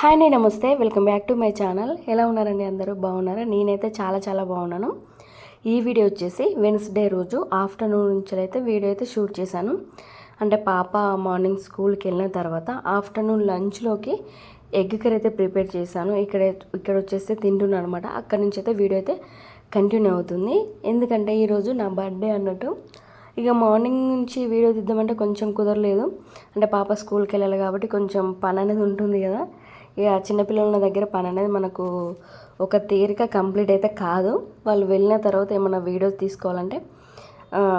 Hi అండి నమస్తే. Welcome back to my channel. ఎలా ఉన్నారండి అందరూ? బాగున్నారా? నేనైతే చాలా చాలా బాగున్నాను. ఈ వీడియో వచ్చేసి వెన్స్డే రోజు ఆఫ్టర్నూన్ నుంచి అయితే వీడియో అయితే షూట్ చేశాను. అంటే పాప మార్నింగ్ స్కూల్కి వెళ్ళిన తర్వాత ఆఫ్టర్నూన్ లంచ్లోకి ఎగ్ కర్రీ అయితే ప్రిపేర్ చేశాను. ఇక్కడ ఇక్కడ వచ్చేసి తింటున్నాను అనమాట. అక్కడి నుంచి అయితే వీడియో అయితే కంటిన్యూ అవుతుంది. ఎందుకంటే ఈరోజు నా బర్త్డే అన్నట్టు. ఇక మార్నింగ్ నుంచి వీడియో తీద్దామంటే కొంచెం కుదరలేదు. అంటే పాప స్కూల్కి వెళ్ళాలి కాబట్టి కొంచెం పని అనేది ఉంటుంది కదా. ఇక చిన్నపిల్లలు ఉన్న దగ్గర పని అనేది మనకు ఒక తీరిక కంప్లీట్ అయితే కాదు. వాళ్ళు వెళ్ళిన తర్వాత ఏమైనా వీడియోస్ తీసుకోవాలంటే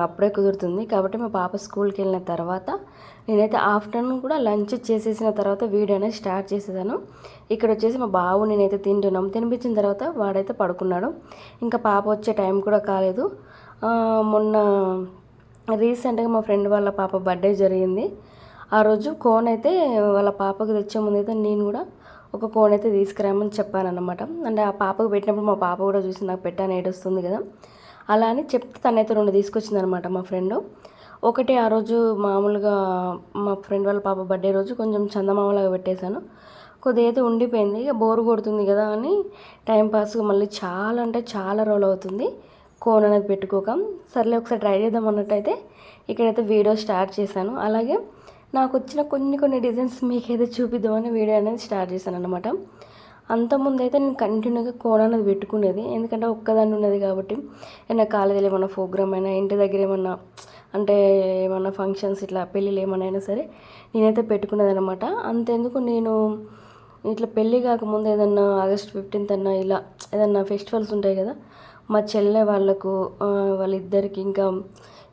అప్పుడే కుదురుతుంది. కాబట్టి మా పాప స్కూల్కి వెళ్ళిన తర్వాత నేనైతే ఆఫ్టర్నూన్ కూడా లంచ్ చేసేసిన తర్వాత వీడియో అనేది స్టార్ట్ చేసేదాను ఇక్కడ వచ్చేసి మా బాబు నేనైతే తింటున్నాం. తినిపించిన తర్వాత వాడైతే పడుకున్నాడు. ఇంకా పాప వచ్చే టైం కూడా కాలేదు. మొన్న రీసెంట్గా మా ఫ్రెండ్ వాళ్ళ పాప బర్త్డే జరిగింది. ఆ రోజు కోన్ అయితే వాళ్ళ పాపకు తెచ్చే ముందు అయితే నేను కూడా ఒక కోన్ అయితే తీసుకురామని చెప్పాను అనమాట అంటే ఆ పాపకు పెట్టినప్పుడు మా పాప కూడా చూసి నాకు పెట్టాను ఏడొస్తుంది కదా. అలా అని చెప్తే తనైతే రెండు తీసుకొచ్చింది అనమాట మా ఫ్రెండ్. ఒకటి ఆ రోజు మామూలుగా మా ఫ్రెండ్ వాళ్ళ పాప బర్త్డే రోజు కొంచెం చందమామలాగా పెట్టేశాను. కొద్దిగా అయితే ఉండిపోయింది ఇక బోర్ కొడుతుంది కదా అని టైంపాస్గా మళ్ళీ చాలా అంటే చాలా రోజులు అవుతుంది కోన్ అనేది పెట్టుకోక. సర్లే ఒకసారి ట్రై చేద్దాం అన్నట్టయితే ఇక్కడైతే వీడియో స్టార్ట్ చేశాను. అలాగే నాకు వచ్చిన కొన్ని కొన్ని డిజైన్స్ మీకైతే చూపిద్దామని వీడియో అనేది స్టార్ట్ చేశాను అనమాట అంతకుముందు అయితే నేను కంటిన్యూగా కోణ అనేది పెట్టుకునేది. ఎందుకంటే ఒక్కదాన్ని ఉన్నది కాబట్టి ఏమైనా కాలేజీలో ఏమైనా ప్రోగ్రామ్ అయినా ఇంటి దగ్గర ఏమన్నా అంటే ఏమన్నా ఫంక్షన్స్ ఇట్లా పెళ్ళిళ్ళు ఏమైనా అయినా సరే నేనైతే పెట్టుకునేది అనమాట అంతెందుకు నేను ఇట్లా పెళ్ళి కాకముందు ఏదన్నా ఆగస్ట్ ఫిఫ్టీన్త్ అన్నా ఇలా ఏదన్నా ఫెస్టివల్స్ ఉంటాయి కదా మా చెల్లె వాళ్ళకు వాళ్ళిద్దరికి ఇంకా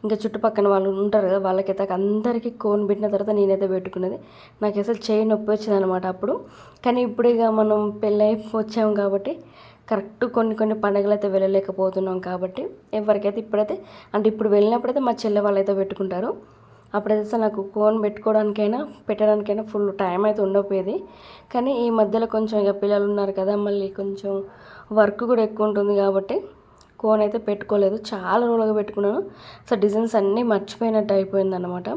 ఇంకా చుట్టుపక్కన వాళ్ళు ఉంటారు కదా వాళ్ళకైతే అందరికీ కోన్ పెట్టిన తర్వాత నేనైతే పెట్టుకున్నది. నాకు అసలు చేయి నొప్పి వచ్చింది అనమాట అప్పుడు. కానీ ఇప్పుడు ఇక మనం పెళ్ళై వచ్చాము కాబట్టి కరెక్ట్ కొన్ని కొన్ని పండుగలు అయితే వెళ్ళలేకపోతున్నాం కాబట్టి ఎవరికైతే ఇప్పుడైతే అంటే ఇప్పుడు వెళ్ళినప్పుడైతే మా చెల్లె వాళ్ళైతే పెట్టుకుంటారు. అప్పుడైతే అసలు నాకు కోన్ పెట్టుకోవడానికైనా పెట్టడానికైనా ఫుల్ టైం అయితే ఉండకపోయేది. కానీ ఈ మధ్యలో కొంచెం ఇక పిల్లలు ఉన్నారు కదా మళ్ళీ కొంచెం వర్క్ కూడా ఎక్కువ ఉంటుంది కాబట్టి కోన్ అయితే పెట్టుకోలేదు. చాలా రోజులుగా పెట్టుకున్నాను. సో డిజైన్స్ అన్నీ మర్చిపోయినట్టు అయిపోయింది అనమాట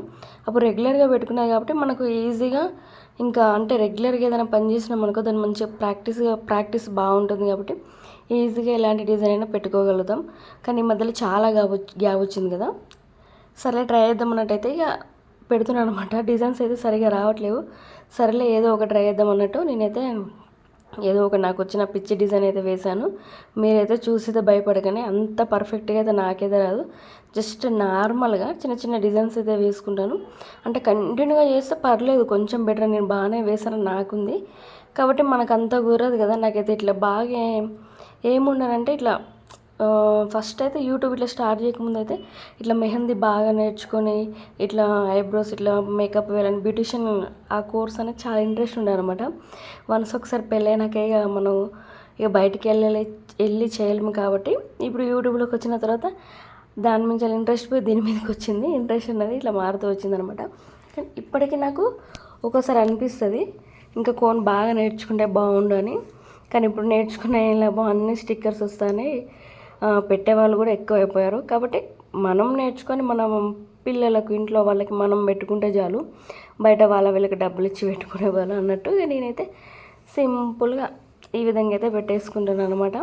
అప్పుడు రెగ్యులర్గా పెట్టుకున్నాయి కాబట్టి మనకు ఈజీగా ఇంకా అంటే రెగ్యులర్గా ఏదైనా పని చేసినాం అనుకో దాన్ని మంచిగా ప్రాక్టీస్గా ప్రాక్టీస్ బాగుంటుంది కాబట్టి ఈజీగా ఎలాంటి డిజైన్ అయినా పెట్టుకోగలుగుతాం. కానీ ఈ మధ్యలో చాలా గ్యాప్ గ్యాప్ వచ్చింది కదా. సరే ట్రై చేద్దాం అన్నట్టయితే ఇక పెడుతున్నాను అనమాట డిజైన్స్ అయితే సరిగా రావట్లేవు. సరేలే ఏదో ఒక ట్రై చేద్దాం అన్నట్టు నేనైతే ఏదో ఒక నాకు వచ్చిన పిచ్చి డిజైన్ అయితే వేశాను. మీరైతే చూసితే భయపడకనే అంత పర్ఫెక్ట్గా అయితే నాకైతే రాదు. జస్ట్ నార్మల్గా చిన్న చిన్న డిజైన్స్ అయితే వేసుకుంటాను. అంటే కంటిన్యూగా చేస్తే పర్లేదు కొంచెం బెటర్ నేను బాగానే వేసాను నాకుంది. కాబట్టి మనకు అంత కుదరదు కదా. నాకైతే ఇట్లా బాగా ఏముండనంటే ఇట్లా ఫస్ట్ అయితే యూట్యూబ్ ఇట్లా స్టార్ట్ చేయకముందు అయితే ఇట్లా మెహందీ బాగా నేర్చుకొని ఇట్లా ఐబ్రోస్ ఇట్లా మేకప్ వేయాలని బ్యూటిషియన్ ఆ కోర్స్ అనేది చాలా ఇంట్రెస్ట్ ఉండే అనమాట వన్స్ ఒకసారి పెళ్ళైనాకే ఇక మనం ఇక బయటికి వెళ్ళాలి వెళ్ళి చేయలేము కాబట్టి ఇప్పుడు యూట్యూబ్లోకి వచ్చిన తర్వాత దాని మీద చాలా ఇంట్రెస్ట్ పోయి దీని మీదకి వచ్చింది. ఇంట్రెస్ట్ అనేది ఇట్లా మారుతూ వచ్చిందనమాట కానీ ఇప్పటికీ నాకు ఒక్కోసారి అనిపిస్తుంది ఇంకా కోన్ బాగా నేర్చుకుంటే బాగుండు అని. కానీ ఇప్పుడు నేర్చుకునే ఏం లాభం అన్ని స్టిక్కర్స్ వస్తాయని పెట్టేవాళ్ళు కూడా ఎక్కువ అయిపోయారు కాబట్టి మనం నేర్చుకొని మనం పిల్లలకు ఇంట్లో వాళ్ళకి మనం పెట్టుకుంటే చాలు బయట వాళ్ళ వీళ్ళకి డబ్బులు ఇచ్చి పెట్టుకునే వాళ్ళు అన్నట్టు నేనైతే సింపుల్గా ఈ విధంగా అయితే పెట్టేసుకుంటాను అనమాట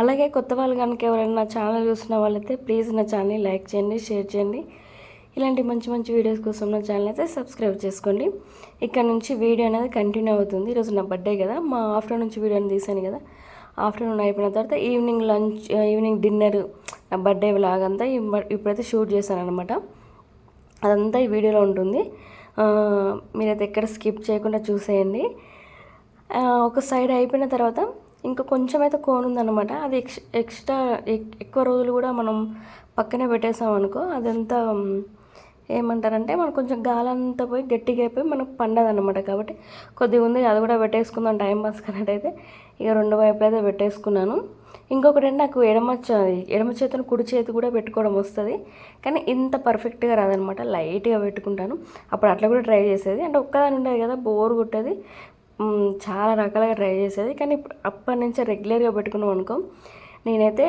అలాగే కొత్త వాళ్ళు కనుక ఎవరైనా నా ఛానల్ చూసిన వాళ్ళైతే ప్లీజ్ నా ఛానల్ని లైక్ చేయండి షేర్ చేయండి. ఇలాంటి మంచి మంచి వీడియోస్ కోసం నా ఛానల్ అయితే సబ్స్క్రైబ్ చేసుకోండి. ఇక్కడ నుంచి వీడియో అనేది కంటిన్యూ అవుతుంది. ఈరోజు నా బర్త్డే కదా మా ఆఫ్టర్నూన్ నుంచి వీడియోని తీశాను కదా. ఆఫ్టర్నూన్ అయిపోయిన తర్వాత ఈవినింగ్ లంచ్ ఈవినింగ్ డిన్నర్ నా బర్త్డే వ్లాగ్ అంతా ఇప్పుడైతే షూట్ చేశాను అనమాట అదంతా ఈ వీడియోలో ఉంటుంది. మీరైతే ఎక్కడ స్కిప్ చేయకుండా చూసేయండి. ఒక సైడ్ అయిపోయిన తర్వాత ఇంకా కొంచెం అయితే కోన్ ఉందన్నమాట అది ఎక్స్ ఎక్స్ట్రా ఎక్- ఎక్కువ రోజులు కూడా మనం పక్కనే పెట్టేసాం అనుకో అదంతా ఏమంటారంటే మనకు కొంచెం గాలంతా పోయి గట్టిగా అయిపోయి మనకు పండదన్నమాట. కాబట్టి కొద్దిగా ఉంది అది కూడా పెట్టేసుకుందాం టైం పాస్ కన్నట్టయితే ఇక రెండు వైపులు అయితే పెట్టేసుకున్నాను. ఇంకొకటి అంటే నాకు ఎడమ ఎడమ చేతిని కుడి చేతి కూడా పెట్టుకోవడం వస్తుంది. కానీ ఇంత పర్ఫెక్ట్గా రాదనమాట లైట్గా పెట్టుకుంటాను. అప్పుడు అట్లా కూడా ట్రై చేసేది. అంటే ఒక్కదాని ఉండేది కదా బోర్ కొట్టేది. చాలా రకాలుగా ట్రై చేసేది. కానీ ఇప్పుడు అప్పటి నుంచే రెగ్యులర్గా పెట్టుకున్నాం అనుకో నేనైతే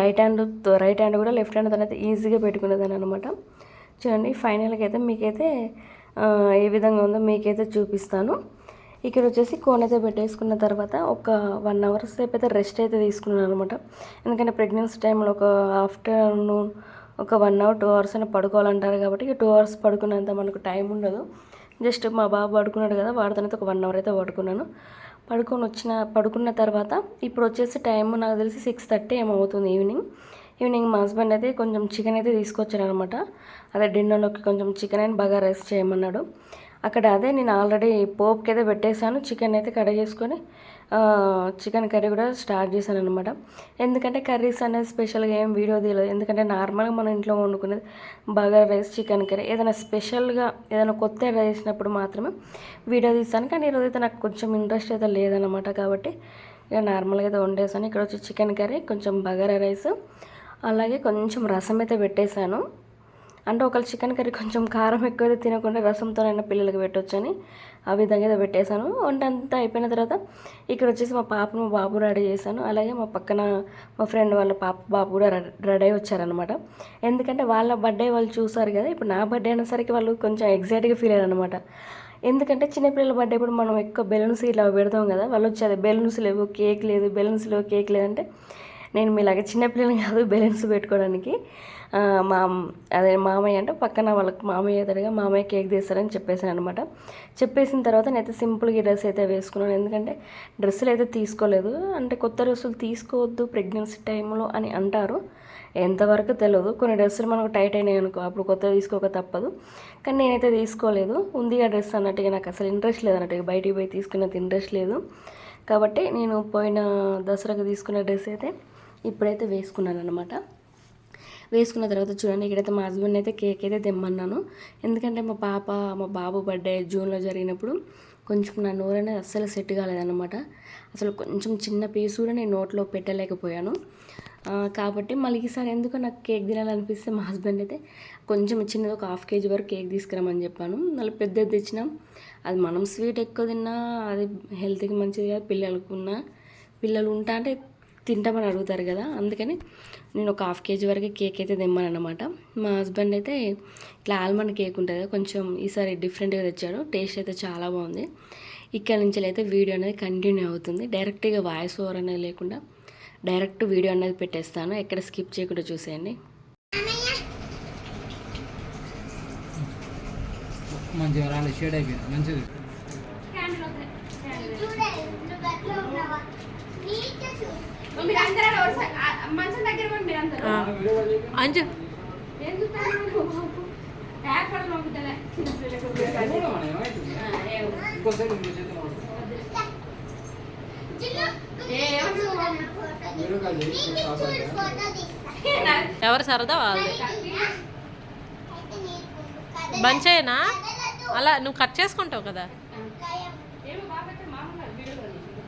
రైట్ హ్యాండ్ రైట్ హ్యాండ్ కూడా లెఫ్ట్ హ్యాండ్ అయితే ఈజీగా పెట్టుకునేదాన్ని అనమాట చూడండి ఫైనల్గా అయితే మీకైతే ఏ విధంగా ఉందో మీకైతే చూపిస్తాను. ఇక్కడ వచ్చేసి కోన్ అయితే పెట్టేసుకున్న తర్వాత ఒక వన్ అవర్ సేపు అయితే రెస్ట్ అయితే తీసుకున్నాను అనమాట ఎందుకంటే ప్రెగ్నెన్సీ టైంలో ఒక ఆఫ్టర్నూన్ ఒక వన్ అవర్ టూ అవర్స్ అయినా పడుకోవాలంటారు కాబట్టి ఇక టూ అవర్స్ పడుకున్నంత మనకు టైం ఉండదు. జస్ట్ మా బాబు పడుకున్నాడు కదా వాడితోనైతే ఒక వన్ అవర్ అయితే పడుకున్నాను. పడుకొని వచ్చిన పడుకున్న తర్వాత ఇప్పుడు వచ్చేసి టైం నాకు తెలిసి సిక్స్ థర్టీ ఏమవుతుంది ఈవినింగ్ ఈవినింగ్ మా హస్బెండ్ అయితే కొంచెం చికెన్ అయితే తీసుకొచ్చారు అనమాట అదే డిన్నర్లోకి కొంచెం చికెన్ అండ్ బాగా రైస్ చేయమన్నాడు. అక్కడ అదే నేను ఆల్రెడీ పోప్కి అయితే పెట్టేశాను. చికెన్ అయితే కడ చేసుకొని చికెన్ కర్రీ కూడా స్టార్ట్ చేశాను అనమాట ఎందుకంటే కర్రీస్ అనేది స్పెషల్గా ఏం వీడియో తీయలేదు. ఎందుకంటే నార్మల్గా మన ఇంట్లో వండుకునేది బగారా రైస్ చికెన్ కర్రీ. ఏదైనా స్పెషల్గా ఏదైనా కొత్త చేసినప్పుడు మాత్రమే వీడియో తీస్తాను. కానీ ఈరోజు అయితే నాకు కొంచెం ఇంట్రెస్ట్ అయితే లేదనమాట కాబట్టి ఇక నార్మల్గా అయితే వండేసాను. ఇక్కడ వచ్చి చికెన్ కర్రీ కొంచెం బగారా రైస్ అలాగే కొంచెం రసం అయితే పెట్టేశాను. అంటే ఒకళ్ళు చికెన్ కర్రీ కొంచెం కారం ఎక్కువ తినకుండా రసంతోనైనా పిల్లలకి పెట్టొచ్చని ఆ విధంగా అయితే పెట్టేశాను. వంట అంతా అయిపోయిన తర్వాత ఇక్కడ వచ్చేసి మా పాపను మా బాబు రెడీ చేశాను. అలాగే మా పక్కన మా ఫ్రెండ్ వాళ్ళ పాప బాబు కూడా రెడీ అయి వచ్చారనమాట ఎందుకంటే వాళ్ళ బర్త్డే వాళ్ళు చూసారు కదా ఇప్పుడు నా బర్త్డే అనేసరికి వాళ్ళు కొంచెం ఎగ్జైట్గా ఫీల్ అయ్యారు అనమాట ఎందుకంటే చిన్నపిల్లల బర్త్డే ఇప్పుడు మనం ఎక్కువ బెలూన్స్ ఇలా పెడతాం కదా వాళ్ళు వచ్చేది బెలూన్స్ లేవు కేక్ లేదు బెలూన్స్ లేవు కేక్ లేదంటే నేను మీలాగా చిన్నపిల్లలు కాదు బెలూన్స్ పెట్టుకోవడానికి మా అదే మామయ్య అంటే పక్కన వాళ్ళకి మామయ్య ఎదురుగా మామయ్య కేక్ తీస్తారని చెప్పేసాను అనమాట చెప్పేసిన తర్వాత నేనైతే సింపుల్గా డ్రెస్ అయితే వేసుకున్నాను. ఎందుకంటే డ్రెస్సులు అయితే తీసుకోలేదు. అంటే కొత్త డ్రెస్సులు తీసుకోవద్దు ప్రెగ్నెన్సీ టైంలో అని అంటారు. ఎంతవరకు తెలియదు కొన్ని డ్రెస్సులు మనకు టైట్ అయినాయి అనుకో అప్పుడు కొత్తగా తీసుకోక తప్పదు. కానీ నేనైతే తీసుకోలేదు. ఉంది ఆ డ్రెస్ అన్నట్టుగా నాకు అసలు ఇంట్రెస్ట్ లేదు అన్నట్టుగా. బయటికి పోయి తీసుకున్నది ఇంట్రెస్ట్ లేదు. కాబట్టి నేను పోయిన దసరాకు తీసుకున్న డ్రెస్ అయితే ఇప్పుడైతే వేసుకున్నాను అనమాట వేసుకున్న తర్వాత చూడండి ఇక్కడైతే మా హస్బెండ్ అయితే కేక్ అయితే తెమ్మన్నాను. ఎందుకంటే మా పాప మా బాబు బర్త్డే జూన్లో జరిగినప్పుడు కొంచెం నా నోరు అనేది అస్సలు సెట్ కాలేదన్నమాట. అసలు కొంచెం చిన్న పీస్ కూడా నేను నోట్లో పెట్టలేకపోయాను. కాబట్టి మళ్ళీ ఈసారి ఎందుకో నాకు కేక్ తినాలనిపిస్తే మా హస్బెండ్ అయితే కొంచెం చిన్నది ఒక హాఫ్ కేజీ వరకు కేక్ తీసుకురామని చెప్పాను. మళ్ళీ పెద్దది తెచ్చినాం. అది మనం స్వీట్ ఎక్కువ తిన్నా అది హెల్త్కి మంచిది కాదు పిల్లలకు పిల్లలు ఉంటా అంటే తింటామని అడుగుతారు కదా అందుకని నేను ఒక హాఫ్ కేజీ వరకు కేక్ అయితే తెమ్మాను అనమాట మా హస్బెండ్ అయితే ఇట్లా ఆల్మండ్ కేక్ ఉంటుంది కదా, కొంచెం ఈసారి డిఫరెంట్గా తెచ్చాడు టేస్ట్ అయితే చాలా బాగుంది. ఇక్కడ నుంచి అయితే వీడియో అనేది కంటిన్యూ అవుతుంది డైరెక్ట్గా వాయిస్ ఓవర్ అనేది లేకుండా డైరెక్ట్ వీడియో అనేది పెట్టేస్తాను ఎక్కడ స్కిప్ చేయకుండా చూసేయండి. మంచిగా రాలేదు షేడ్ అయిపోయింది మంచిది మీరు అంజు. ఎవరు సరదా వాళ్ళు? బంచేనా అలా నువ్వు కట్ చేసుకుంటావు కదా ఏమో బాబు అయితే మామూలుగా వీడియోలో తీసిండు.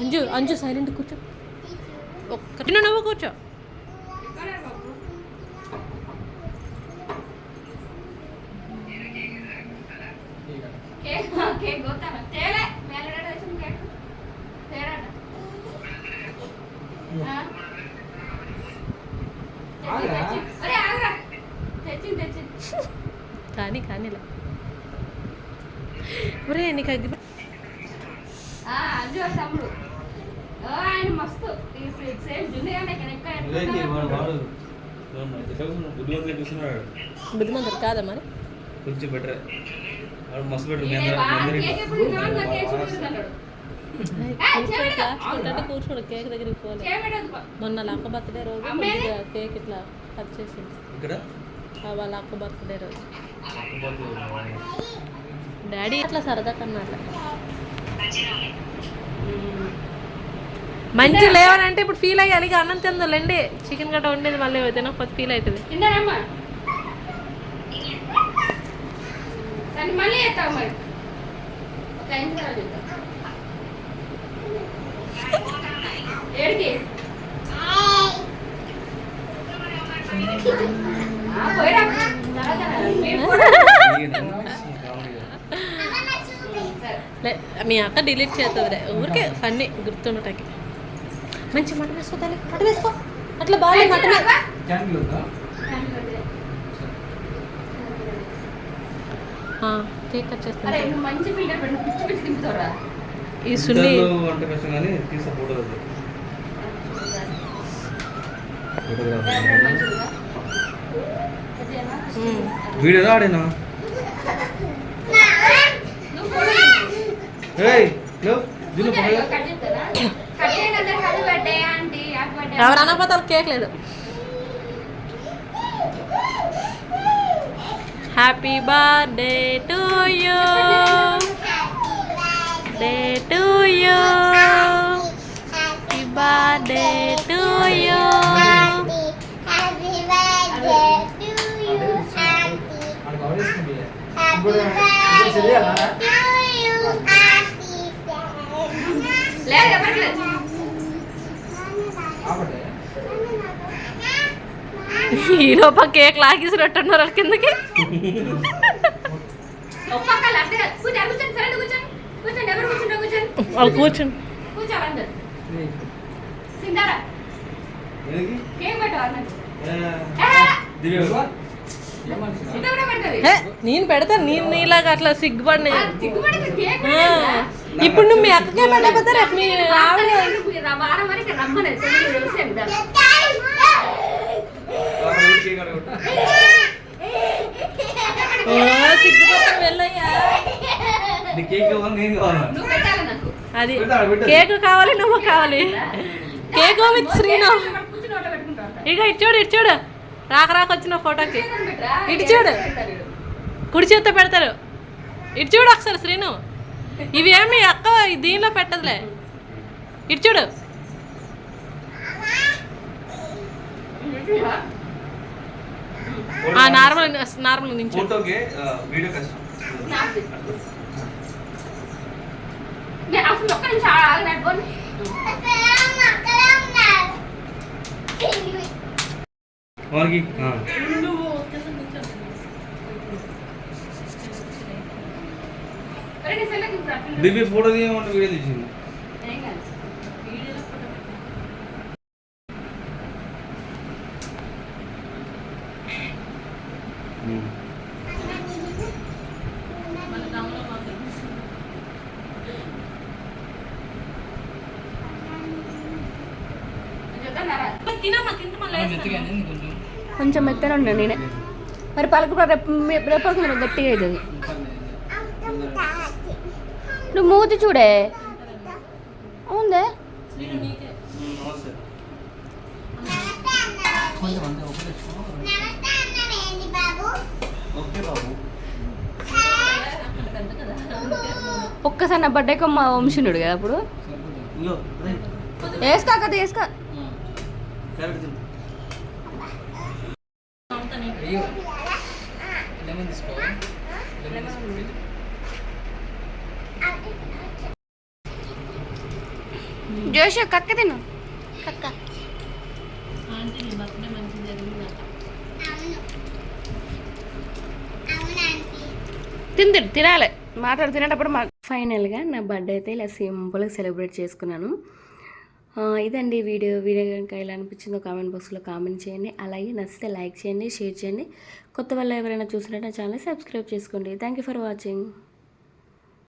అంజు అంజు సైలెంట్ కూర్చో. ఒక్కటి నువ్వు కూర్చో. కానీ కానీలా ఒరే నీకు అగ్గి తమ్ముడు. ఆయన మస్తు. బుద్ధిమంతుడు కాదా మరి? కొంచెం బెటర్. వాడు మస్తు బెటర్. కూర్చోడు కేక్ దగ్గరికి పోలే. మొన్న అక్క బర్త్డే రోజు కేక్ ఇట్లా కట్ చేసింది. ఇక్కడ? ఆ వాళ్ళ అక్క బర్త్డే రోజు. డాడీ అట్లా సరదా కన్నా అట్లా. మంచి లేవనంటే ఇప్పుడు ఫీల్ అయ్యాలి. ఇక అన్నం తిందాలండి. చికెన్ గట్ట వండేది మళ్ళీ తినకపోతే ఫీల్ అవుతుంది. మీ అక్క డిలీట్ చేస్తుంది ఊరికే ఫన్నీ గుర్తుండటానికి మంచి మటన్ వేసుకోవాలి మటన్ వేసుకో. అట్లా బాగా మటన్. కేక్ కట్ చేస్తాను. ఈ సున్ని. వీడియో ఆడేనా. ఏయ్లో దిను పక్కన ఇగో కట్ చేస్తారా? కట్ చేయండి అందరు happy birthday aunty happy birthday ఎవరు అనపోతారు కేక్ లేదు happy birthday to you day to you happy birthday to you మనకు అవలేసుకుంది ఇంకోటి ఇంకోటి లేదు ఎవరికి లేదు కాబట్టి ఈ లోపల కేక్ లాగేసినట్టున్నారు వాళ్ళ కిందకి ఒక్కొక్క అంటే కూర్చోండి కూర్చోండి సరే కూర్చోండి కూర్చోండి ఎవరు కూర్చుంటా కూర్చోండి వాళ్ళు కూర్చుని కూర్చోవాలి అందరు సిందారా ఏదికి? కేక్ పెట్టు అన్నట్టు ఏ, దివ్య ఇంత కూడా పెడుతుంది ఏ, నేను పెడతాను నేను నీలాగా అట్లా సిగ్గుపడిన సిగ్గుపడింది కేక్ ఆ, ఇప్పుడు నువ్వు మీ అక్కకే రేపు మీ ఆవిడ వారం వరకు రమ్మని సిగ్గుపడతాను వెళ్ళయ్యా. అది. కేక్ కావాలి నువ్వు కావాలి. Cake with Srinu. ఇక ఇటు చూడు ఇటు చూడు. రాక రాక వచ్చిన ఫోటోకి. ఇటు చూడు. కుడి చేత్తో పెడతారు. ఇటు చూడు ఒకసారి శ్రీను. ఇవి ఏమి అక్క దీనిలో పెట్టదులే. ఇటు చూడు. ఆ నార్మల్ నార్మల్ నుంచి. ఫోటోకి ఆ, వీడియో కష్టం నేను అసలు ఒక్క నిమిషం ఆగు నడుకోండి వానికి ఆ. రెండు సెల్లకి ఇప్పుడు అట్లా దివ్య ఫోటో తీయమంటే వీడియో తీసింది ఏం కాదు చెప్తాను కొంచెం మెత్తనే ఉన్నా నేనే మరి పలుకు రేపు రేపు పలుకు గట్టిగా అవుతుంది నువ్వు మూతి చూడే? ఉందే? ఒక్కసారి నా బర్త్డేకి మా వంశీనుడు కదా అప్పుడు? ఇగో వేసుకో కదా వేసుకో అయ్యో జోషి కక్క తిను. కక్క. తిని తిను తినాలి. మాట్లాడు తినేటప్పుడు మా ఫైనల్గా నా బర్త్డే అయితే ఇలా సింపుల్గా సెలబ్రేట్ చేసుకున్నాను. ఆ, ఇదండి వీడియో. వీడియో కనుక ఎలా అనిపించిందో కామెంట్ బాక్స్లో కామెంట్ చేయండి. అలాగే నచ్చితే లైక్ చేయండి షేర్ చేయండి. కొత్త వాళ్ళు ఎవరైనా చూసినట్టు ఛానల్ సబ్స్క్రైబ్ చేసుకోండి. Thank you for watching